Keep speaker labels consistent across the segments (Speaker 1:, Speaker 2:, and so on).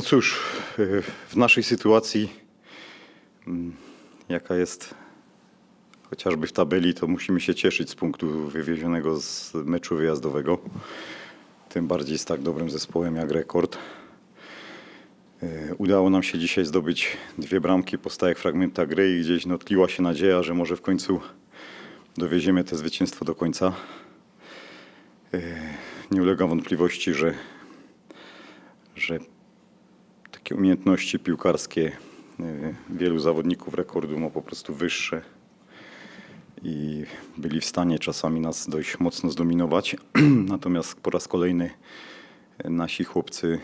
Speaker 1: No cóż, y, w naszej sytuacji, mm, jaka jest chociażby w tabeli, to musimy się cieszyć z punktu wywiezionego z meczu wyjazdowego. Tym bardziej z tak dobrym zespołem jak rekord. Y, Udało nam się dzisiaj zdobyć dwie bramki po stałych fragmentach gry i gdzieś no, tliła się nadzieja, że może w końcu dowieziemy to zwycięstwo do końca. Y, Nie ulega wątpliwości, że, że takie umiejętności piłkarskie y, wielu zawodników rekordu ma po prostu wyższe i byli w stanie czasami nas dość mocno zdominować. Natomiast po raz kolejny y, nasi chłopcy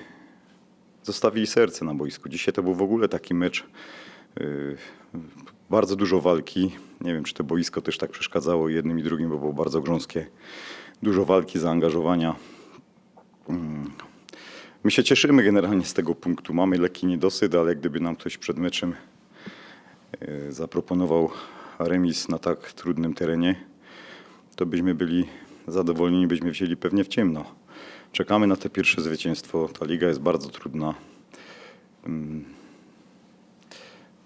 Speaker 1: zostawili serce na boisku. Dzisiaj to był w ogóle taki mecz, y, bardzo dużo walki. Nie wiem, czy to boisko też tak przeszkadzało jednym i drugim, bo było bardzo grząskie. Dużo walki, zaangażowania. My się cieszymy generalnie z tego punktu. Mamy lekki niedosyt, ale gdyby nam ktoś przed meczem e, zaproponował remis na tak trudnym terenie, to byśmy byli zadowoleni, byśmy wzięli pewnie w ciemno. Czekamy na te pierwsze zwycięstwo. Ta liga jest bardzo trudna. Mm.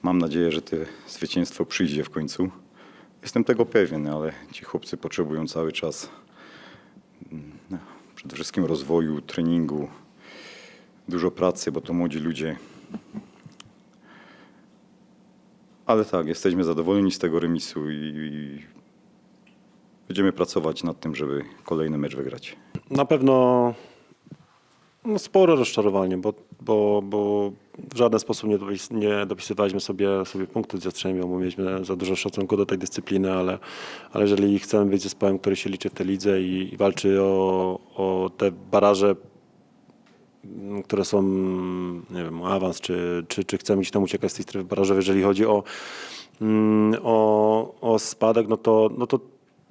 Speaker 1: Mam nadzieję, że to zwycięstwo przyjdzie w końcu. Jestem tego pewien, ale ci chłopcy potrzebują cały czas mm, no, przede wszystkim rozwoju, treningu, dużo pracy, bo to młodzi ludzie. Ale tak, jesteśmy zadowoleni z tego remisu i, będziemy pracować nad tym, żeby kolejny mecz wygrać.
Speaker 2: Na pewno no, spore rozczarowanie, bo, bo, bo w żaden sposób nie, dopis, nie dopisywaliśmy sobie, sobie punktów z Jastrzębią, bo mieliśmy za dużo szacunku do tej dyscypliny, ale, ale jeżeli chcemy być zespołem, który się liczy w tę lidze i, i walczy o, o te baraże, które są, nie wiem, awans, czy, czy, czy chcemy gdzieś tam uciekać z tej strefy barażowej, jeżeli chodzi o, mm, o, o spadek, no to, no to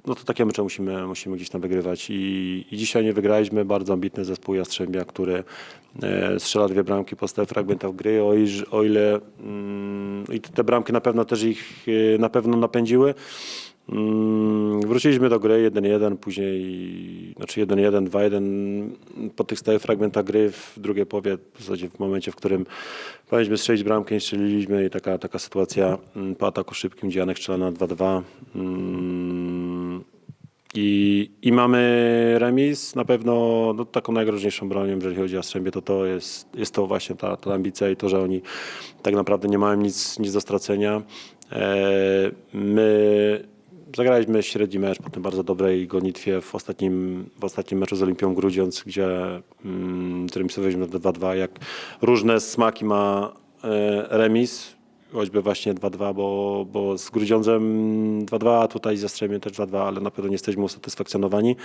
Speaker 2: no to takie mecze musimy, musimy gdzieś tam wygrywać I, i dzisiaj nie wygraliśmy. Bardzo ambitny zespół Jastrzębia, który e, strzela dwie bramki po stałych fragmentach gry. O, o ile mm, i te bramki na pewno też ich e, na pewno napędziły. Mm, Wróciliśmy do gry 1-1, później znaczy 1-1, 2-1 po tych stałych fragmentach gry w drugiej połowie, w zasadzie w momencie, w którym powinniśmy strzelić bramkę, nie strzeliliśmy i taka, taka sytuacja mm, po ataku szybkim, gdzie Janek strzela na 2-2. Mm, I, I mamy remis, na pewno no, taką najgroźniejszą bronią, jeżeli chodzi o Jastrzębie, to to jest, jest to właśnie ta, ta ambicja i to, że oni tak naprawdę nie mają nic, nic do stracenia. E, my zagraliśmy średni mecz po tym bardzo dobrej gonitwie w ostatnim, w ostatnim meczu z Olimpią Grudziądz, gdzie mm, zremisowaliśmy 2-2. Jak różne smaki ma e, remis, choćby właśnie 2-2, bo, bo z Grudziądzem 2-2, a tutaj z Jastrzębiem też 2-2, ale na pewno nie jesteśmy usatysfakcjonowani.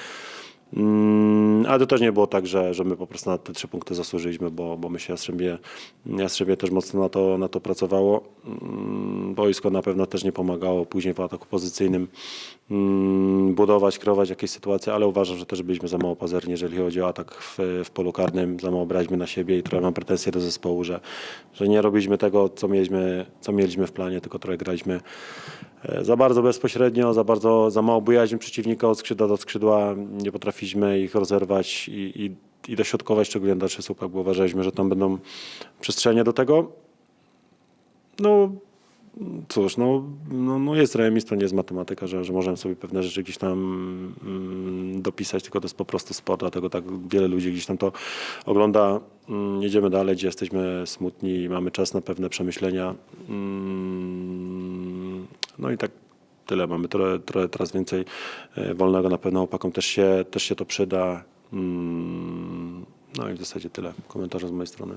Speaker 2: Mm, Ale to też nie było tak, że, że my po prostu na te trzy punkty zasłużyliśmy, bo, bo my się Jastrzębie, Jastrzębie też mocno na to, na to pracowało. Mm, Boisko na pewno też nie pomagało później w ataku pozycyjnym mm, budować, kreować jakieś sytuacje, ale uważam, że też byliśmy za mało pazerni, jeżeli chodzi o atak w, w polu karnym, za mało braliśmy na siebie i trochę mam pretensje do zespołu, że, że nie robiliśmy tego, co mieliśmy, co mieliśmy w planie, tylko trochę graliśmy za bardzo bezpośrednio, za bardzo, za mało bujaliśmy przeciwnika od skrzydła do skrzydła, nie potrafiliśmy ich rozerwać i, i, i dośrodkować, szczególnie na dalszych słupach, bo uważaliśmy, że tam będą przestrzenie do tego. No cóż, no, no, no jest remis, to nie jest matematyka, że, że możemy sobie pewne rzeczy gdzieś tam mm, dopisać, tylko to jest po prostu sport, dlatego tak wiele ludzi gdzieś tam to ogląda. Mm, jedziemy dalej, gdzie jesteśmy smutni, mamy czas na pewne przemyślenia. Mm, no i tak tyle. Mamy trochę, trochę teraz więcej e, wolnego na pewno opakom też się, też się to przyda. Mm, No i w zasadzie tyle komentarza z mojej strony.